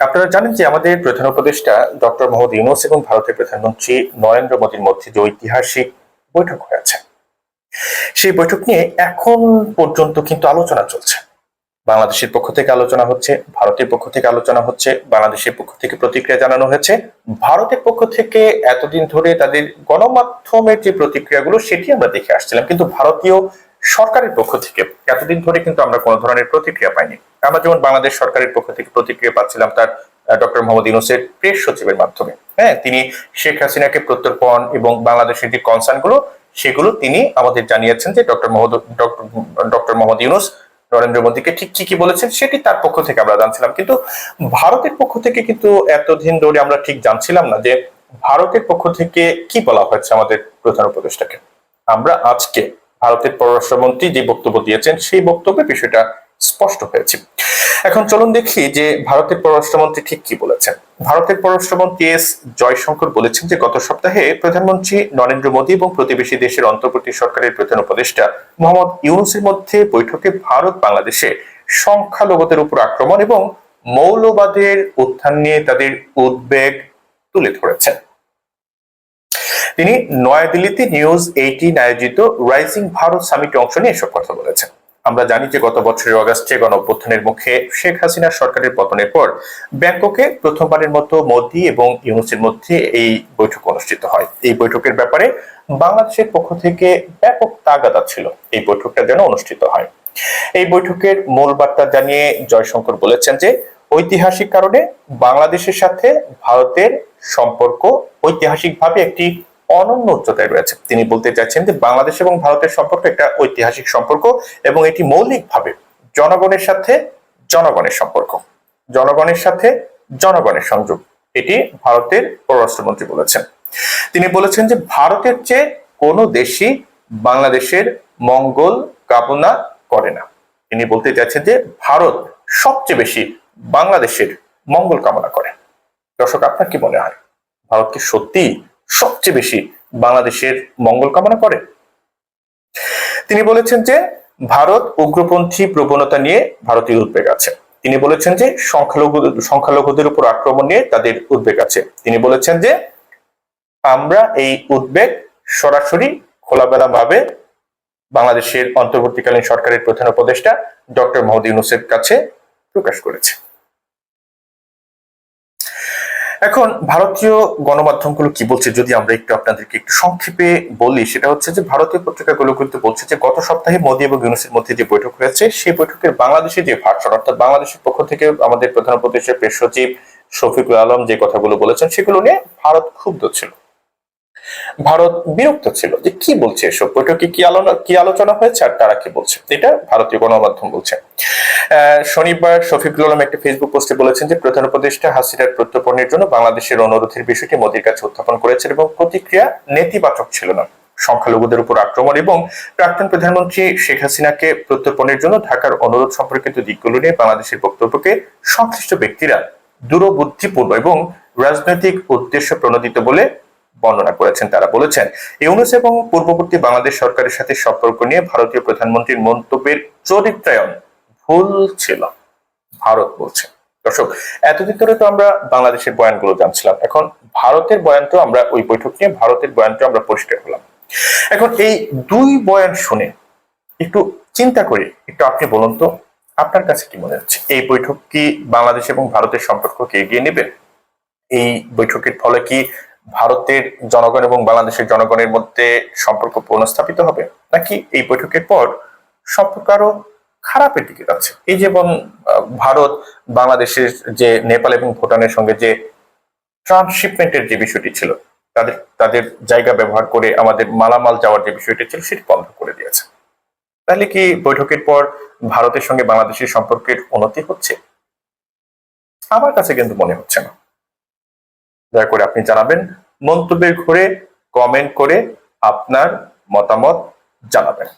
আপনারা জানেন যে আমাদের প্রধান উপদেষ্টা ডক্টর মোহাম্মদ ইউনুস এবং ভারতের প্রধানমন্ত্রী নরেন্দ্র মোদীর মধ্যে যে ঐতিহাসিক বৈঠক হয়েছে, সেই বৈঠক নিয়ে এখন পর্যন্ত কিন্তু আলোচনা চলছে। বাংলাদেশের পক্ষ থেকে আলোচনা হচ্ছে, ভারতের পক্ষ থেকে আলোচনা হচ্ছে, বাংলাদেশের পক্ষ থেকে প্রতিক্রিয়া জানানো হয়েছে। ভারতের পক্ষ থেকে এতদিন ধরে তাদের গণমাধ্যমের যে প্রতিক্রিয়াগুলো, সেটি আমরা দেখে আসছিলাম। কিন্তু ভারতীয় সরকারের পক্ষ থেকে এতদিন ধরে কিন্তু আমরা কোনো ধরনের প্রতিক্রিয়া পাইনি। আমরা যেমন বাংলাদেশ সরকারের পক্ষ থেকে প্রতিক্রিয়া পাচ্ছিলাম তার ডক্টর মোহাম্মদ ইউনুসের প্রেস সচিবের মাধ্যমে। হ্যাঁ তিনি শেখ হাসিনাকে প্রত্যর্পণ এবং বাংলাদেশের যে কনসার্নগুলো, সেগুলো তিনি আমাদের জানিয়েছেন যে ডক্টর ডক্টর মোহাম্মদ ইউনুস নরেন্দ্র মোদীকে ঠিক কি বলেছেন, সেটি তার পক্ষ থেকে আমরা জানছিলাম। কিন্তু ভারতের পক্ষ থেকে কিন্তু এতদিন ধরে আমরা ঠিক জানছিলাম না যে ভারতের পক্ষ থেকে কি বলা হয়েছে আমাদের প্রধান উপদেষ্টাকে। আমরা আজকে ভারতের পররাষ্ট্রমন্ত্রী যে বক্তব্য দিয়েছেন, সেই বক্তব্যে বিষয়টা স্পষ্ট হয়েছে। এখন চলুন দেখি যে ভারতের পররাষ্ট্রমন্ত্রী ঠিক কি বলেছেন। ভারতের পররাষ্ট্রমন্ত্রী এস জয়শঙ্কর বলেছেন যে, গত সপ্তাহে প্রধানমন্ত্রী নরেন্দ্র মোদী এবং প্রতিবেশী দেশের অন্তর্বর্তী সরকারের প্রধান উপদেষ্টা মোহাম্মদ ইউনুসের মধ্যে বৈঠকে ভারত বাংলাদেশে সংখ্যালঘুদের উপর আক্রমণ এবং মৌলবাদের উত্থান নিয়ে তাদের উদ্বেগ তুলে ধরেছেন। তিনি নয়াদিল্লিতে নিউজ এইটিন আয়োজিত রাইজিং ভারত সামিটে অংশ নিয়ে এসব কথা বলেছেন। আমরা জানি যে গত বছরের অগাস্টে গণ অভ্যুত্থানের মুখে শেখ হাসিনা সরকারের পতনের পর ব্যাংককে প্রথমবারের মতো মোদী এবং ইউনুসের মধ্যে এই বৈঠক অনুষ্ঠিত হয়। এই বৈঠকের ব্যাপারে বাংলাদেশের পক্ষ থেকে ব্যাপক তাগাদা ছিল এই বৈঠকটা যেন অনুষ্ঠিত হয়। এই বৈঠকের মূল বার্তা জানিয়ে জয়শঙ্কর বলেছেন যে, ঐতিহাসিক কারণে বাংলাদেশের সাথে ভারতের সম্পর্ক ঐতিহাসিকভাবে একটি অনন্য উচ্চতায় রয়েছে। তিনি বলতে চাচ্ছেন যে বাংলাদেশ এবং ভারতের সম্পর্ক একটা ঐতিহাসিক সম্পর্ক এবং এটি মৌলিকভাবে জনগণের সাথে জনগণের সম্পর্ক। জনগণের সাথে জনগণের সংযোগ, এটি ভারতের পররাষ্ট্রমন্ত্রী বলেছেন। তিনি বলেছেন যে ভারতের চেয়ে কোনো দেশই বাংলাদেশের মঙ্গল কামনা করে না। তিনি বলতে চাচ্ছেন যে ভারত সবচেয়ে বেশি বাংলাদেশের মঙ্গল কামনা করে। দর্শক, আপনার কি মনে হয়? ভারত কি সত্যি সবচেয়ে বেশি বাংলাদেশের মঙ্গল কামনা করে। তিনি বলেছেন যে, ভারত উগ্রপন্থী প্রবণতা নিয়ে ভারতীয় উদ্বেগ আছে। তিনি বলেছেন যে, সংখ্যালঘু, সংখ্যালঘুদের উপর আক্রমণ নিয়ে তাদের উদ্বেগ আছে। তিনি বলেছেন যে, আমরা এই উদ্বেগ সরাসরি খোলাবেলা ভাবে বাংলাদেশের অন্তর্বর্তীকালীন সরকারের প্রধান উপদেষ্টা ডক্টর মোহাম্মদ ইউনুসের কাছে প্রকাশ করেছে। এখন ভারতীয় গণমাধ্যমগুলো কি বলছে? যদি আমরা একটু আপনাদেরকে একটু সংক্ষেপে বলি, সেটা হচ্ছে যে ভারতীয় পত্রিকাগুলো কিন্তু বলছে যে গত সপ্তাহে মোদী এবং ইউনুসের মধ্যে যে বৈঠক হয়েছে, সেই বৈঠকের বাংলাদেশে যে ভার্সন অর্থাৎ বাংলাদেশের পক্ষ থেকে আমাদের প্রধান উপদেশের প্রেস সচিব শফিকুল আলম যে কথাগুলো বলেছেন, সেগুলো নিয়ে ভারত ক্ষুব্ধ ছিল। ভারত বিরক্ত ছিল যে কি বলছে এসব? বৈঠকে কি আলোচনা কি আলোচনা হয়েছে আর তারা কি বলছে? এটা ভারতীয় গণমাধ্যম বলছে। শনিবার শফিকুল আলম একটি ফেসবুক পোস্টে বলেছেন যে প্রধান উপদেষ্টা হাসিনার প্রত্যর্পণের জন্য বাংলাদেশের অনুরোধের বিষয়টি মোদীর কাছে উত্থাপন করেছেন এবং প্রতিক্রিয়া নেতিবাচক ছিল না। সংখ্যালঘুদের উপর আক্রমণ এবং প্রাক্তন প্রধানমন্ত্রী শেখ হাসিনাকে প্রত্যর্পণের জন্য ঢাকার অনুরোধ সম্পর্কিত দিকগুলো নিয়ে বাংলাদেশের বক্তব্যকে সংশ্লিষ্ট ব্যক্তিরা দূরবুদ্ধিপূর্ণ এবং রাজনৈতিক উদ্দেশ্য প্রণোদিত বলে বর্ণনা করেছেন, তারা বলেছেন, ইউনুস এবং পূর্ববর্তী বাংলাদেশ সরকারের সাথে সম্পর্ক নিয়ে ভারতীয় প্রধানমন্ত্রীর মন্তব্যের চরিত্রায়ন ভুল ছিল, ভারত বলছে। দর্শক, এতদিন ধরে তো আমরা বাংলাদেশের বয়ানগুলো জানছিলাম, এখন ভারতের বয়ান তো আমরা ওই বৈঠক নিয়ে ভারতের বয়ানটা আমরা পরিষ্কার হলাম এখন এই দুই বয়ান শুনে একটু চিন্তা করি একটু আপনি বলুন তো, আপনার কাছে কি মনে হচ্ছে? এই বৈঠক কি বাংলাদেশ এবং ভারতের সম্পর্ককে এগিয়ে নেবে? এই বৈঠকের ফলে কি ভারতের জনগণ এবং বাংলাদেশের জনগণের মধ্যে সম্পর্ক পুনঃস্থাপিত হবে? নাকি এই বৈঠকের পর সম্পর্ক আরও খারাপের দিকে যাচ্ছে? এই যেমন ভারত, বাংলাদেশের যে নেপাল এবং ভুটানের সঙ্গে যে ট্রান্সশিপমেন্টের যে বিষয়টি ছিল, তাদের তাদের জায়গা ব্যবহার করে আমাদের মালামাল যাওয়ার যে বিষয়টি ছিল, সেটি বন্ধ করে দিয়েছে। তাহলে কি বৈঠকের পর ভারতের সঙ্গে বাংলাদেশের সম্পর্কের উন্নতি হচ্ছে? আমার কাছে কিন্তু মনে হচ্ছে না। দয়া করে আপনি জানাবেন মন্তব্যের ঘরে কমেন্ট করে আপনার মতামত জানাবেন।